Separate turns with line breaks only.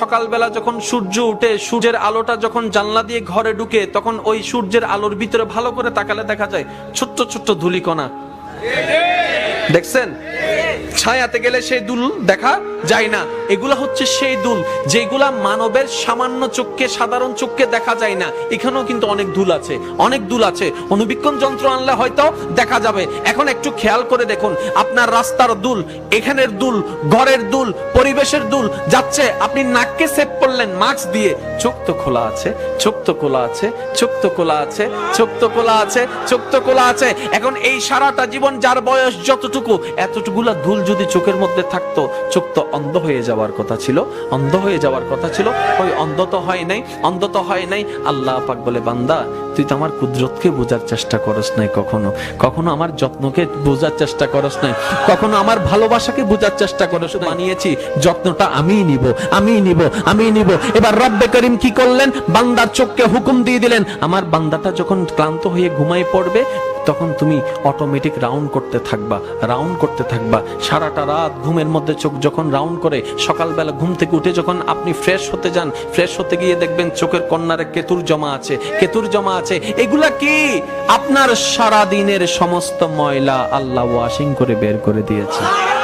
সকালবেলা যখন সূর্য উঠে, সূর্যের আলোটা যখন জানলা দিয়ে ঘরে ঢুকে, তখন ওই সূর্যের আলোর ভিতরে ভালো করে তাকালে দেখা যায় ছোট্ট ছোট্ট ধুলিকণা। দেখছেন? ছায়াতে গেলে সেই দুল দেখা যায় না। এগুলা হচ্ছে সেই দুল, যেগুলা মানবের সামান্য চোখকে, সাধারণ চোখকে দেখা যায় না। এখানেও কিন্তু অনেক দুল আছে, অনেক দুল আছে। অনুবীক্ষণ যন্ত্র আনলে হয়তো দেখা যাবে। এখন একটু খেয়াল করে দেখুন, আপনার রাস্তার দুল, এখানের দুল, ঘরের দুল, পরিবেশের দুল যাচ্ছে। আপনি নাককে সেভ করলেন, মাস্ক দিয়ে। চোখ তো খোলা আছে, চোখ তো খোলা আছে, চোখ তো খোলা আছে, চোখ তো খোলা আছে, চোখ তো খোলা আছে। এখন এই সারাটা জীবন যার বয়স যতটুকু, এতটুকুলা ধুল যদি চোখের মধ্যে থাকতো, চোখ তো অন্ধ হয়ে যাওয়ার কথা ছিল, অন্ধ হয়ে যাওয়ার কথা ছিল, ওই অন্ধ তো হয় নাই, অন্ধ তো হয় নাই। আল্লাহ পাক বলে, বান্দা, তুই তো আমার কুদরতকে বোঝার চেষ্টা করস নাই কখনো কখনো আমার যত্নকে বোঝার চেষ্টা করস নাই, কখনো আমার ভালোবাসাকে বোঝার চেষ্টা করস। বানিয়েছি, যত্নটা আমিই নিব আমিই নিব আমিই নিব। এবার রব্বে করিম কি করলেন? বান্দার চোখকে হুকুম দিয়ে দিলেন। আমার বান্দাটা যখন ক্লান্ত হয়ে ঘুমাই পড়বে তখন তুমি অটোমেটিক রাউন্ড করতে থাকবা রাউন্ড করতে থাকবা। সারাটা রাত ঘুমের মধ্যে চোখ যখন রাউন্ড করে, সকালবেলা ঘুম থেকে উঠে যখন আপনি ফ্রেশ হতে যান ফ্রেশ হতে গিয়ে দেখবেন চোখের কন্যারে কেতুর জমা আছে। কেতুর জমা আছে। এগুলা কি? আপনার সারা দিনের সমস্ত ময়লা আল্লাহ ওয়াশিং করে বের করে দিয়েছে।